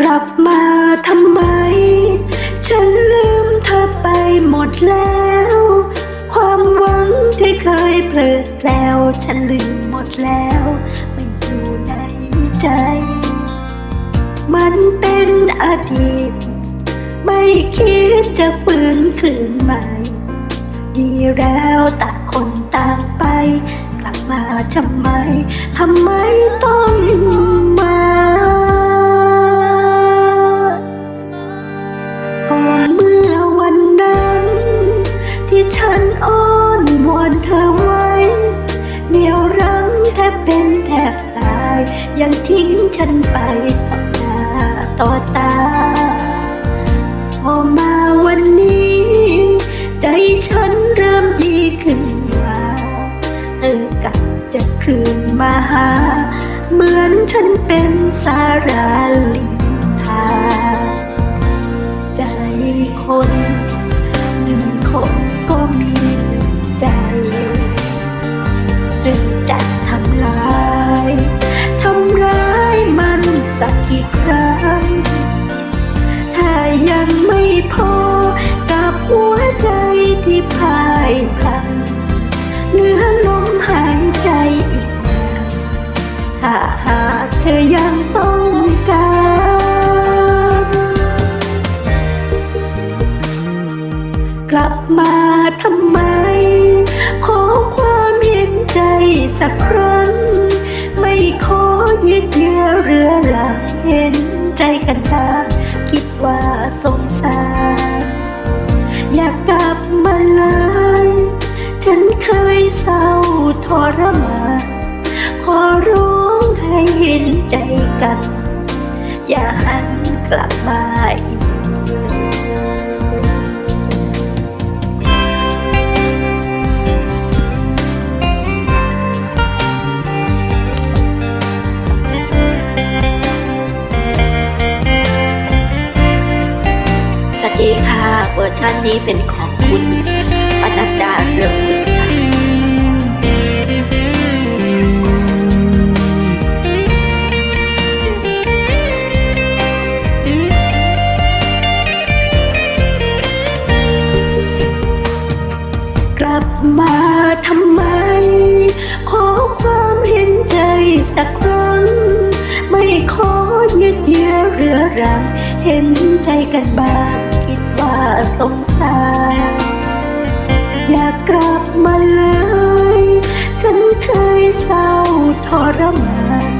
กลับมาทำไม ฉันลืมเธอไปหมดแล้ว ความหวังที่เคยเพลิดเพล้วฉันลืมหมดแล้วไม่อยู่ในใจ มันเป็นอดีต ไม่คิดจะฟื้นคืนใหม่ ดีแล้วต่างคนต่างไป กลับมาทำไม ทำไมต้อง ฉันอ้อนวอนเธอไว้เหนียวรั้งแทบเป็นแทบตาย ยังทิ้งฉันไปต่อหน้าต่อตา พอมาวันนี้ ใจฉันเริ่มดีขึ้นมาเธอกลับจะคืนมาหา เหมือนฉันเป็นสาราลิ กกี่ครั้ง ถ้ายังไม่พอกับหัวใจที่พ่ายพลันเหลือลมหายใจอีกนานถ้าหากเธอยังต้องการกลับมาทำไม ขอความเห็นใจสักครั้ง เห็นใจกันตาคิดว่าสงสาร อยากกลับมาเลยฉันเคยเศร้าทรมานขอร้องให้เห็นใจกัน อย่าหันกลับมาอีก เวอร์ชันนี้เป็นของคุณปนัดดาเรืองบุญค่ะกลับมาทำไม ขอความเห็นใจสักครั้ง ไม่ขอเยืดเยื้อเรือรังเห็นใจกันบ้างคิดว่า งสาร อยากกลับมาเลย ฉันเคยเศร้าทรมาน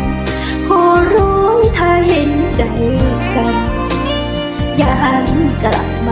ขอร้องถ้าเห็นใจกัน อย่าหันกลับมา